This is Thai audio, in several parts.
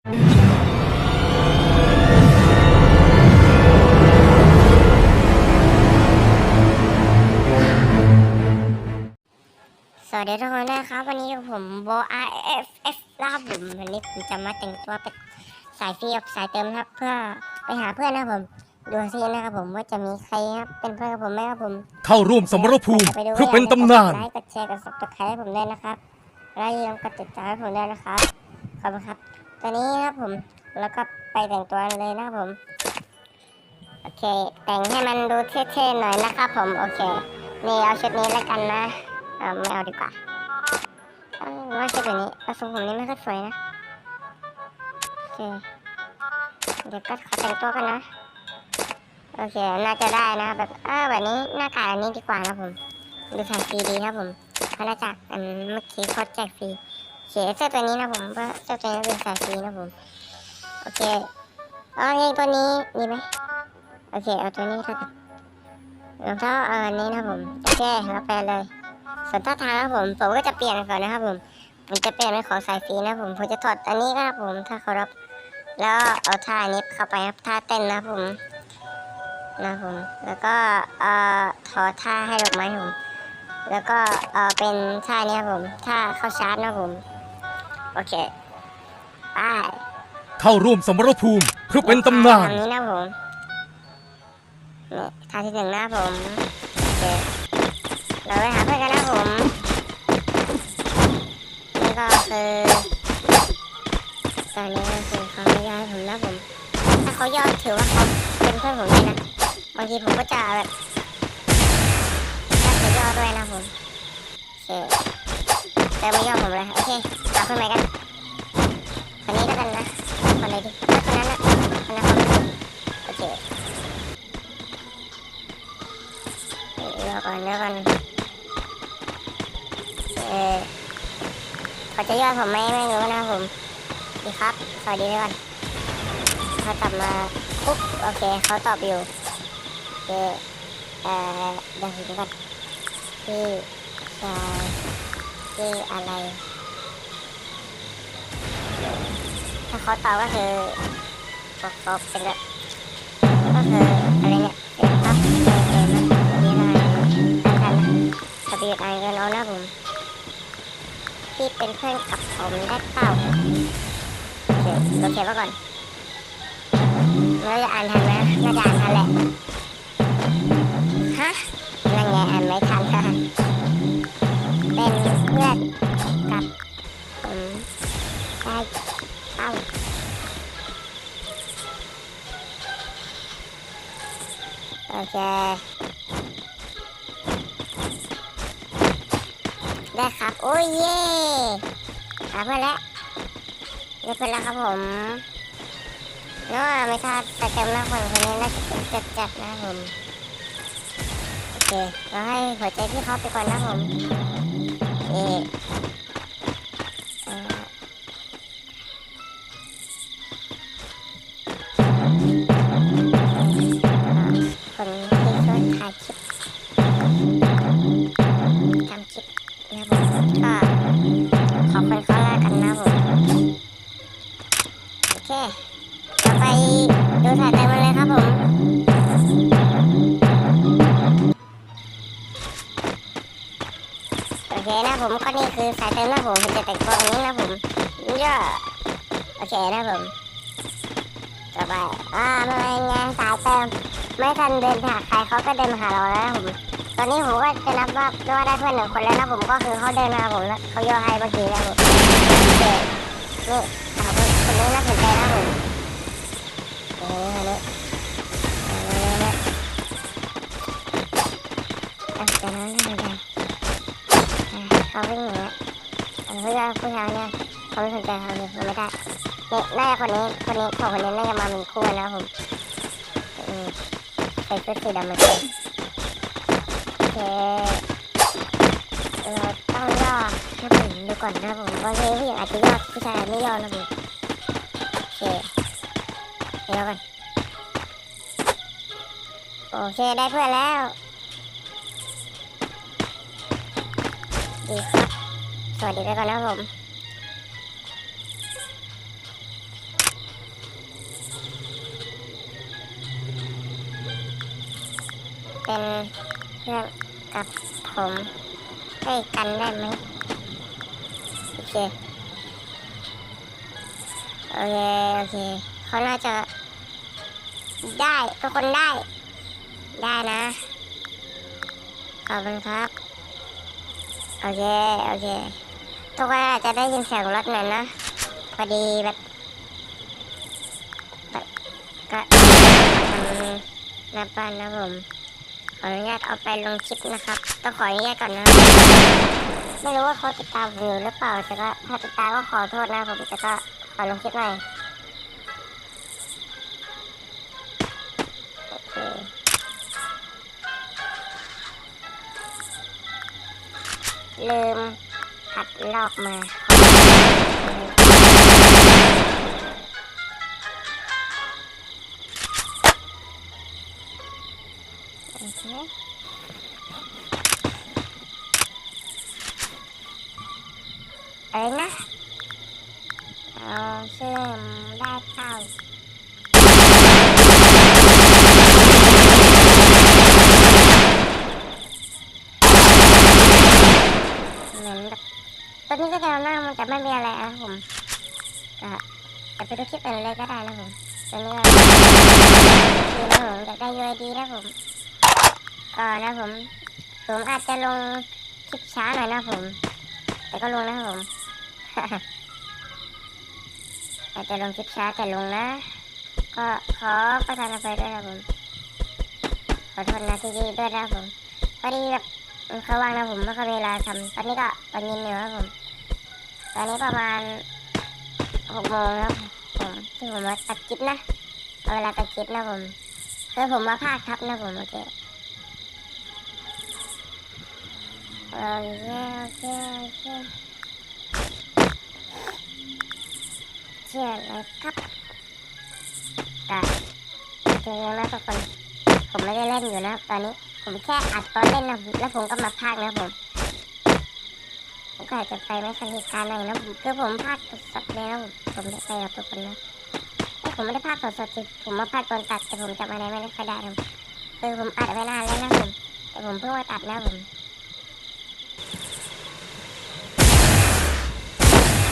สวัสดีทุกคนนะครับ วันนี้ผมโบ RFF ลาบผมวันนี้ผมจะมาแต่งตัวเป็นสายฟรีกับสายเติมนะครับ เพื่อไปหาเพื่อนนะครับผมดูซินะครับผมว่าจะมีใครครับเป็นเพื่อนกับผมไหมครับผมเข้าร่วมสมรภูมิไปดูเพื่อเป็นตำนานกดไลค์กดแชร์กดซับสไครต์ให้ผมด้วยนะครับและอย่าลืมกดติดตามให้ผมด้วยนะครับขอบคุณครับ ตอนนี้นะครับผม แล้วก็ไปแต่งตัวเลยนะครับผม โอเค แต่งให้มันดูเท่ๆหน่อยนะครับผม โอเค นี่เอาชุดนี้แล้วกันนะเออไม่เอาดีกว่าว่าชุดแบบนี้เอาทรงผมนี้ไม่ค่อยสวยนะ โอเค เดี๋ยวก็ขอแต่งตัวกันนะ โอเค น่าจะได้นะแบบ เออแบบนี้หน้ากากอันนี้ดีกว่านะผม ดูสายฟรีดีครับผมเขาได้จากอันเมื่อกี้เขาแจกฟรี เขียนเสื้อตัวนี้นะผมว่าเสื้อตัวนี้เป็นสายฟีนะผม โอเคเอาเองตัวนี้ดีไหมโอเคเอาตัวนี้แล้วกันรองเท้าเอาอันนี้นะผมโอเคเราไปเลยส่วนท่าทางครับผมผมก็จะเปลี่ยนก่อนนะครับผมผมจะเปลี่ยนเป็นของสายฟรีนะผมผมจะถอดอันนี้นะครับผมถ้าเคารพแล้วเอาท่านี้เข้าไปครับท่าเต้นนะผมนะผมแล้วก็เอ่อถอดท่าให้ดอกไม้ผมแล้วก็เอ่อเป็นท่านี้ครับผมท่าเข้าชาร์จนะผม โอเค ไปเข้าร่วมสมรภูมิเพื่อเป็นตำนานท่นี้นะผมนี่ท่าที่หนึ่งนะผมโอเคเราไปหาเพื่อนกันนะผมนี่ก็คือตอนนี้ก็คือเขาไม่ยอมให้ผมนะผม ถ้าเขายอมถือว่าเขาเป็นเพื่อนผมเลยนะบางทีผมก็จะแบบจะย่อด้วยนะผมโอเค แต่ไม่ยอมผมเลย โอเคตามเพื่อนใหม่กันคนนี้แล้วกันนะคนไหนดีคนนั้นนะคนนั้นโอเคเดี๋ยวก่อนเดี๋ยวก่อนเออเขาจะยอดผมไหมไม่รู้นะผมดีครับ สวัสดีด้วยกันเขากลับมาปุ๊บโอเคเขาตอบอยู่โอเคเอ่อเดี๋ยวดูก่อนพี่ชาย ชื่ออะไร ถ้าเขาตอบก็คือบอกตอบเป็นแบบก็คืออะไรเนี่ยเป็นครับเออมันมีอะไรสั้นทะเบียนอะไรกันเอานะผมพี่เป็นเพื่อนกับผมได้เปล่าโอเคโอเคไว้ก่อนเราจะอ่านทันไหมน่าจะอ่านทันแหละฮะนั่นไงอ่านไม่ทันค่ะ เป็นเพื่อนกับผมได้เปล่าโอเค ได้ครับ โอ้ยเย่หาเพื่อนแล้วได้เพื่อนแล้วครับผมเนาะไม่ทราบแต่จำหน้าคนคนนี้น่าจะเป็นจัดจัดนะผม โอเคเราให้หัวใจพี่เขาไปก่อนนะผม เอเอ่อคน เคนะผมก็นี่คือสายเติมนะผมผมจะแต่งตัวแบบนี้นะผมย่อโอเคนะผมต่อไปอ่ามาไงสายเติมไม่ทันเดินหาใครเขาก็เดินมาหาเราแล้วนะผมตอนนี้ผมก็จะนับว่าว่าได้เพื่อนหนึ่งคนแล้วนะผมก็คือเขาเดินมาผมแล้วเขาย่อให้เมื่อกี้นะผมเนี่สาวคนคนนี้น่าสนใจนะผมเอออันนี้อันนี้นะอะแต่นั้นน่าสนใจอะ เขาวิ่งอย่างเงี้ยผู้ชายผู้ชายเนี่ยเขาไม่สนใจเขาเลยเขาไม่ได้เนี่ยน่าจะคนนี้คนนี้ของคนนี้น่าจะมาเป็นคู่นะผมอืมใส่ชุดสีดำมาเลยโอเคเราต้องย่อให้ผมดูก่อนนะผมว่าผู้หญิงอาจจะย่อผู้ชายไม่ย่อนะผมโอเคเดี๋ยวก่อนโอเคได้เพื่อนแล้ว คสวัสดีไปก่อนนะผมเป็นเพื่อนกับผมให้กันได้ไหมโอเค โอเค โอเค เขาน่าจะ ได้ทุกคนได้ ได้นะ ขอบคุณครับ โอเค โอเค ทุกคนอาจจะได้ยินเสียงรถหน่อยนะ พอดีแบบแบบก็ทำหน้าบ้านนะผมขออนุญาตเอาไปลงคลิปนะครับ ต้องขออนุญาตก่อนนะ ไม่รู้ว่าเขาติดตามผมอยู่หรือเปล่าแต่ก็ถ้าติดตามก็ขอโทษนะผมแต่ก็ขอลงคลิปหน่อย ลืมขัดลอกมาโอเคอะไรนะเอาซึ่งได้เข้า หมือนแบบตอนนี้ก็แนวหน้ามันจะไม่มีอะไรนะผมก็จะไปดูคลิปอื่นเลยก็ได้นะผมตอนนี้ก็ดีนะผมอยากได้ยูไอดีนะผมก็นะผมผมอาจจะลงคลิปช้าหน่อยนะผม แต่ก็ลงนะผมอาจจะลงคลิปช้าแต่ลงนะ ก็ขอประทานอภัยด้วยนะผมขอโทษนะที่นี่ด้วยนะผมพอดีแบบ เขาว่างนะผมไม่ค่อยมีเวลาทำตอนนี้ก็ตอนเย็นอยู่ครับผม ตอนนี้ประมาณหกโมงแล้วผมที่ผมมาตัดคลิปนะเอาเวลาตัดคลิปนะผมคือผมมาพากทับนะผมโอเคโอเคโอเคโอเคเชื่อเลยครับก็เจอแล้วทุกคนผมไม่ได้เล่นอยู่นะตอนนี้ ผมแค่อัดตอนเล่นนะแล้วผมก็มาพากนะผม ผมก็อาจจะไปไม่ทันเหตุการณ์หน่อยนะผมคือผมพากสดๆเลยนะผมไม่ไปกับทุกคนนะเอ้ผมไม่ได้พากย์สดๆสิผมมาพากตอนตัดแต่ผมจำอะไรไม่ได้ค่อยได้นะคือผมอัดไว้นานแล้วนะผมแต่ผมเพิ่งมาตัดนะผม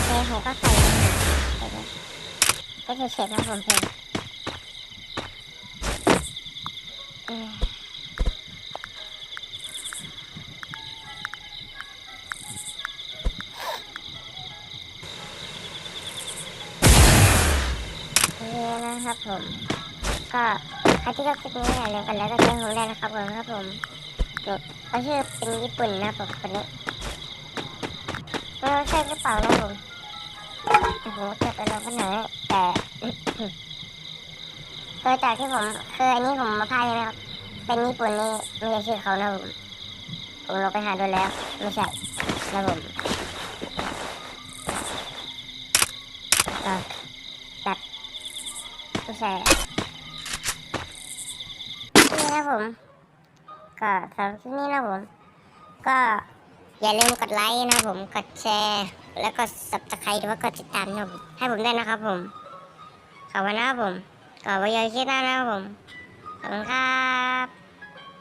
เพลงผมก็ใส่ก็จะเช็ดนะผมเพลง นะครับผม ก็ใครที่ชอบคลิปนี้อย่าลืมกันแล้วก็แชร์ผมได้นะครับผมครับผมเขาชื่อเป็นญี่ปุ่นนะผมคนนี้ไม่รู้ใช่หรือเปล่านะผมแต่ผมเก็บไปแล้วก็หน่แต่คือจากที่ผมคืออันนี้ผมมาพายใช่ไหมครับเป็นญี่ปุ่นนี่ไม่ใช่ชื่อเขานะผมผมลงไปหาดูแล้ว ไม่ใช่นะผมก็ตัดไม่ ใช่นี่นะผม ก็สำหรับที่นี่นะผม ก็อย่าลืมกดไลค์นะผมกดแชร์ แล้วก็สับตะไคร้หรือว่ากดติดตามนะผมให้ผมด้วยนะครับผม ขอบคุณนะครับผมขอบคุณยายคิดนะครับผม ขอบคุณครับ